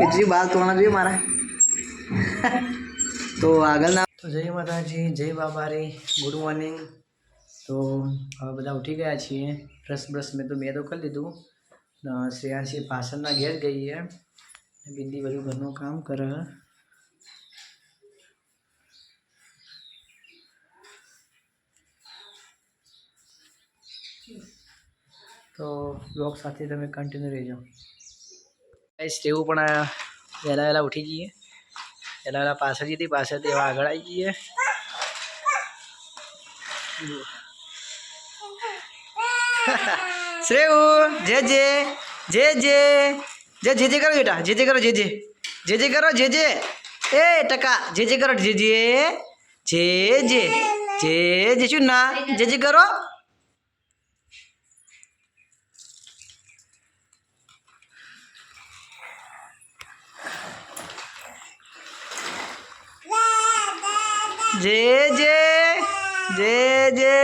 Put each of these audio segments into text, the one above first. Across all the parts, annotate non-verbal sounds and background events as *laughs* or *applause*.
કેટલી બાલ તોણા જોઈએ મારા. તો આગળના તો જય માતાજી, જય બાબારી, ગુડ મોર્નિંગ. તો હવે બધા ઉઠી ગયા છીએ. બ્રશ બ્રશ મેં તો મેં તો કરી લીધું. શ્રેયાંશી પાછળના ઘેર ગઈ છે. બિંદી બધું ઘરનું કામ કરે. તો બ્લોગ સાથે તમે કન્ટિન્યુ રહેજો. ગાઈસ તેવું પણ વહેલા વહેલા ઉઠી જઈએ. વહેલા વહેલા પાછળ જતી પાછળથી એવા આગળ આવી જઈએ. *laughs* શ્રેયુ, જે જે જે જે જે જે જે કરો બેટા, જે જે કરો, જે જે. જે જે કરો, જે જે. એ ટકા, જે જે કરો, જે જે જે જે. જે જે, શું ના? જે જે કરો જે જે જે જે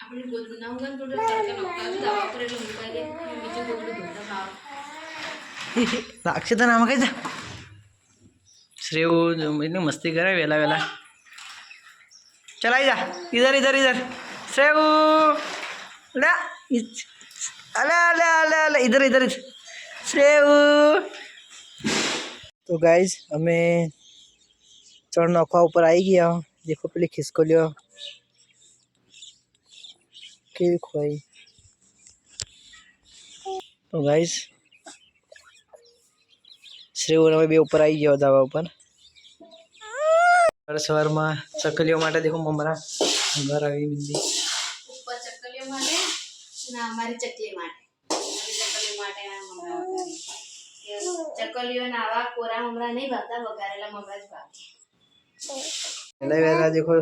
આપણે ગોદ બનાવું ને થોડું તડકા નખાવું દવા પર એટલે મુકાઈ દે બીજું ગોદડું ધોતા ખાવ લાગશે તને આમાં કઈ જા શ્રેવ તો ગાઈઝ અમે ચણ નોખવા ઉપર આવી ગયા દેખો પેલી ખિસકોલીઓ કેવી ખોઈ તો ગાઈઝ શ્રીવર અમે બે ઉપર આવી ગયા ધાબા ઉપર સવાર સવારમાં ચકલીઓ માટે દેખો મમરા ઘર આવી બિંદી ઉપર ચકલીઓ માટે અને અમારી ચકલી માટે ચકલીઓને આવા કોરા મમરા નહીં ભાવતા વઘારેલા મમરા જ ભાવે એટલે વેલા દેખો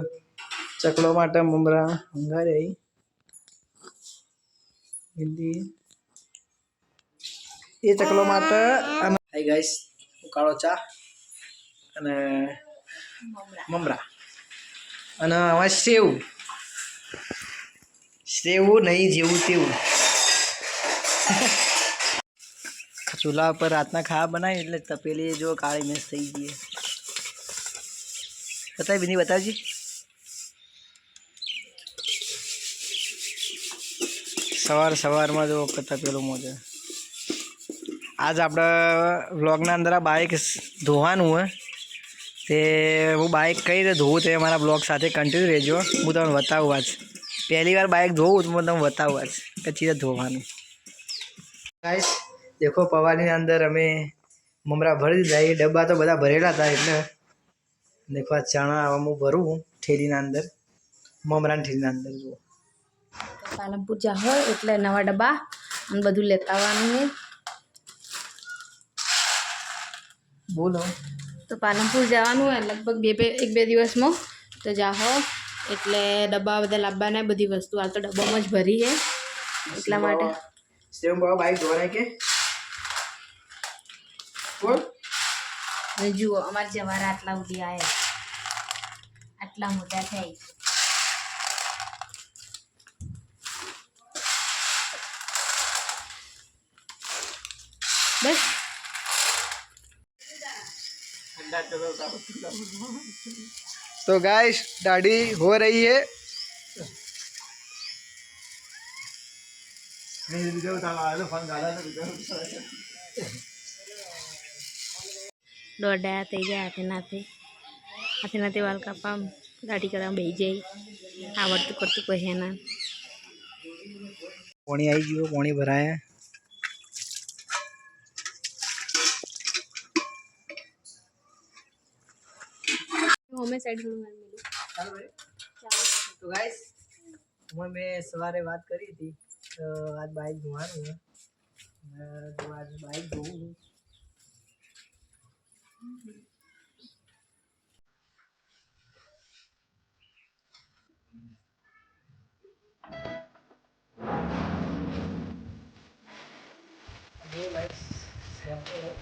ચકલો માટે મમરા હંગારે એ ચકલો માટે અને હાઈ ગાઈસ કાળો ચા અને મમરા. મમરા. અને આમાં સેવ. સેવ નહીં જેવું તેવું. ચૂલા ઉપર રાતના ખાવા બનાવી એટલે તપેલી જો કાળી મેસ થઈ ગઈ બતાવી બીની, બતાવજી. સવાર સવારમાં જો તપેલું મોજે. આજ આપણે વ્લોગના અંદર આ બાઇક ધોવાનું હોય, તે હું બાઇક કઈ રીતે ધોવું તે મારા બ્લોગ સાથે કન્ટિન્યુ રહેજો. હું તમને બતાવું આજ. પહેલી વાર બાઇક ધોવું તો હું તમને બતાવું આજ. કચી રીતે ધોવાનું. ગાઈસ દેખો પવાની અંદર અમે મમરા ભરી દીધા. એ ડબ્બા તો બધા ભરેલા હતા એટલે દેખો આ ચણા આવા હું ભરું ઠેલીના અંદર મમરાની ઠેલીના અંદર જુઓ. પાલનપુર જા હોય એટલે નવા ડબ્બા અને બધું લેતા આવવાનું બોલો. તો પાલનપુર જવાનું હોય લગભગ બે બે એક બે દિવસમાં તો જાહો એટલે ડબ્બા બધા લાવવાના બધી વસ્તુ હાલ તો ડબ્બામાં જ ભરી છે. એટલા માટે. સેવ બાઈક ધોરાય કે? બોલ અને જુઓ અમારા જવારા આટલા સુધી આવ્યા આટલા મોટા થાય બસ तो गाइस दाढ़ी हो रही है દોડા થઈ ગયા હાથે નાથે. હાથે નાથે વાલ કાપવા દાઢી કરવા બે જાય આવડતું કરતું કોઈ ના. પાણી આવી ગયું પાણી ભરાયા. અમે સાઈડ તો ગાઈસ હું મેં સવારે વાત કરી હતી. તો આજ બાઈક ધોવાનું do you like sample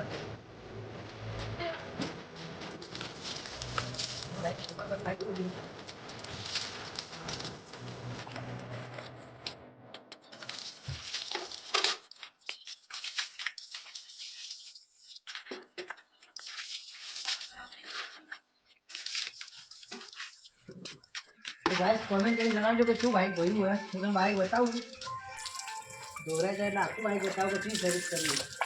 છે ને જો આજ બાઇક ધોવું જો ગાઈસ ગાઈસ કોમેન્ટ કરીને જણાવજો કે શું બાઈક જોયું હોય હું તમને બાઈક બતાવું દોરાઈ જાય એટલે આખું બાઈક બતાવું પછી સર્વિસ કરવી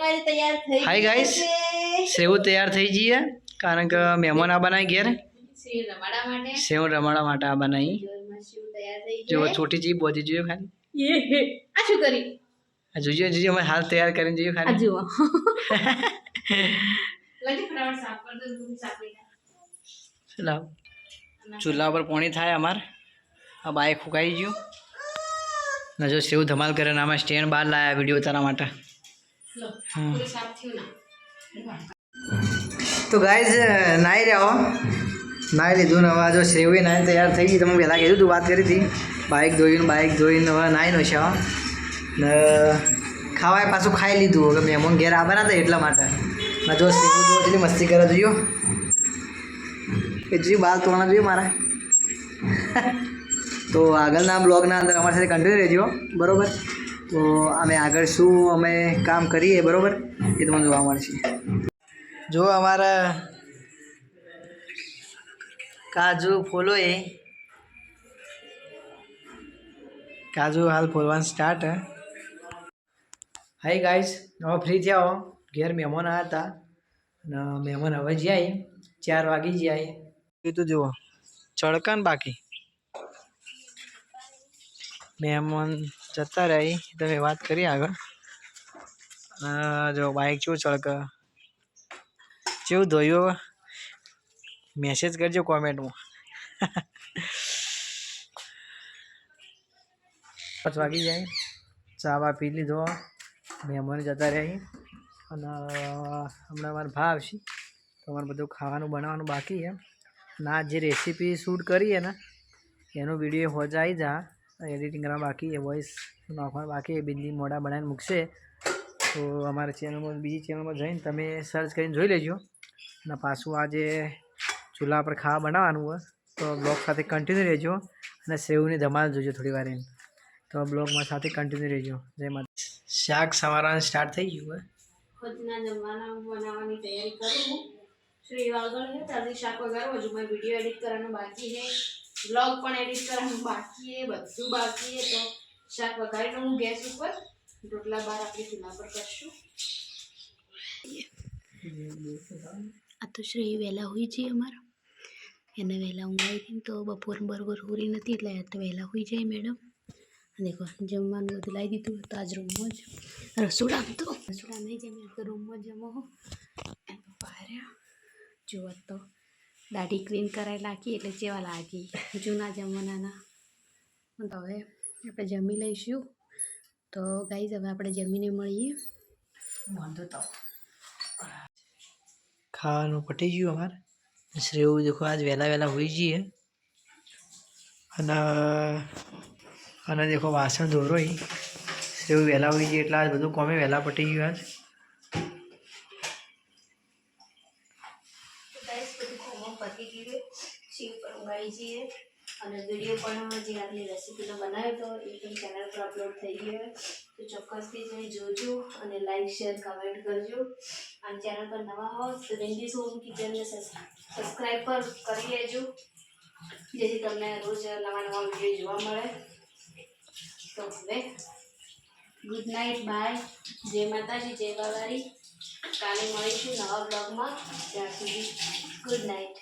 મારી તૈયાર થઈ Hi ગઈ સેવ તૈયાર થઈ જઈએ કારણ કે મહેમાન આ બનાવી ઘેર. સેવ રમાડા માટે. આ બનાવી જો છોટી જીભ બોધી જોઈએ ખાલી. આ શું કરી? આ જોજો જોજો અમે હાલ તૈયાર કરીને જોઈએ ખાલી. જુઓ. *laughs* લાવ? ચૂલા પર પોણી થાય અમાર. આ બાઈક ફૂંકાઈ ગયું. ને જો સેવ ધમાલ કરે ને આમાં સ્ટેન્ડ બહાર લાયા વીડિયો તારા માટે. તો ગાઈઝ નાહી રહ્યા હો. નાઈ લીધું ને હવે જો સેવી નાહી તૈયાર થઈ ગઈ. તમે પહેલાં કીધું તું વાત કરી હતી. બાઇક ધોઈને બાઇક ધોઈને હવે નાઈ નો છે ને ખાવાય પાછું ખાઈ લીધું. કે મહેમાન ઘેર આવવાના હતા એટલા માટે. ને જો સેવું જો એટલી મસ્તી કરે જોયો કે જોયું બાલ તોડના જોઈએ મારા. *laughs* તો આગળના બ્લોગના અંદર અમારી સાથે કન્ટિન્યુ રહેજો બરોબર? તો અમે આગળ શું અમે કામ કરીએ, બરાબર? એ તમને જોવા મળશે. જો અમારા કાજુ ફોલો એ કાજુ હાલ ફોલવાનું સ્ટાર્ટ હાય ગાઈઝ હવે ફ્રી થયા ઘેર મહેમાન આવ્યા હતા. અને મહેમાન હવે જાય ચાર વાગી જાય એ તો જુઓ, ચડકાન બાકી. મહેમાન જતા રહી. તમે વાત કરી આગળ. જો બાઇક શું ચડક જેવું ધોયું? મેસેજ કરજો કોમેન્ટમાં પાંચ વાગી જાય. ચા બા પી લીધો. મહેમાન જતા રહી. અને, હમણાં મારા ભાવ છે તમારે બધું ખાવાનું બનાવવાનું બાકી છે. ના જે રેસીપી શૂટ કરીએ ને, એનો વીડિયો હોજ આવી જા. એડિટિંગ કરવા બાકી, એ વોઇસ નાખવાનું બાકી, એ બિંદી મોડા બનાવીને મૂકશે. તો અમારા ચેનલમાં બીજી ચેનલમાં જઈને તમે સર્ચ કરીને જોઈ લેજો. અને પાછું આજે ચૂલા પર ખાવા બનાવવાનું હોય, તો બ્લોગ સાથે કન્ટિન્યુ રહેજો અને સેવની ધમાલ જોજો થોડી વાર એમ. તો બ્લોગમાં સાથે કન્ટિન્યુ રહેજો. જય માતા શાક સવારવાનું સ્ટાર્ટ થઈ ગયું હોય. શાક વગાડું વીડિયો એડિટ કરવાનું બાકી બ્લોગ પણ એડિટ કરવાનું બાકી એ બધું બાકી તો શાક લઉં હું ગેસ ઉપર રોટલા બાર આપણે ચૂલા પર કરશું. આ તો શ્રેય વહેલા હોઈ જઈએ અમારા. એને વહેલા ઊંઘાઈ હતી તો બપોર બરોબર હોરી નથી, એટલે આ વહેલા હોઈ જાય મેડમ. અને જમવાનું બધું લાવી દીધું તો આજ રૂમમાં જ. રસોડા તો. રસોડા નહીં, જમે તો રૂમમાં જમો એમ પાર્યા જોવા તો દાઢી ક્લીન કરાવી નાખી એટલે જેવા લાગી જૂના જમાનાના. તો હવે આપણે જમી લઈશું. તો ગાઈઝ હવે આપણે જમીને મળીએ. વાંધો તો ખાવાનું પટી ગયું અમારે. શ્રેવ દેખો આજ વહેલા વહેલા હોઈ જઈએ અને અને દેખો વાસણ ધોરોય. શ્રેવ વહેલા હોઈ જઈએ એટલે આજ બધું કોમે વહેલા પટી ગયું આજ. ચોક્કસથી જઈ જોજો અને લાઈક શેર કમેન્ટ કરજો. અને ચેનલ પર નવા હો તો રેન્ડીસ હોમ કિચનને સબસ્ક્રાઈબ પર કરી લેજો. જેથી તમને રોજ નવા નવા વીડિયો જોવા મળે. તો હવે ગુડ નાઇટ બાય જય માતાજી, જય બાવારી કાલે મળીશું નવા બ્લોગમાં ત્યાં સુધી ગુડ નાઇટ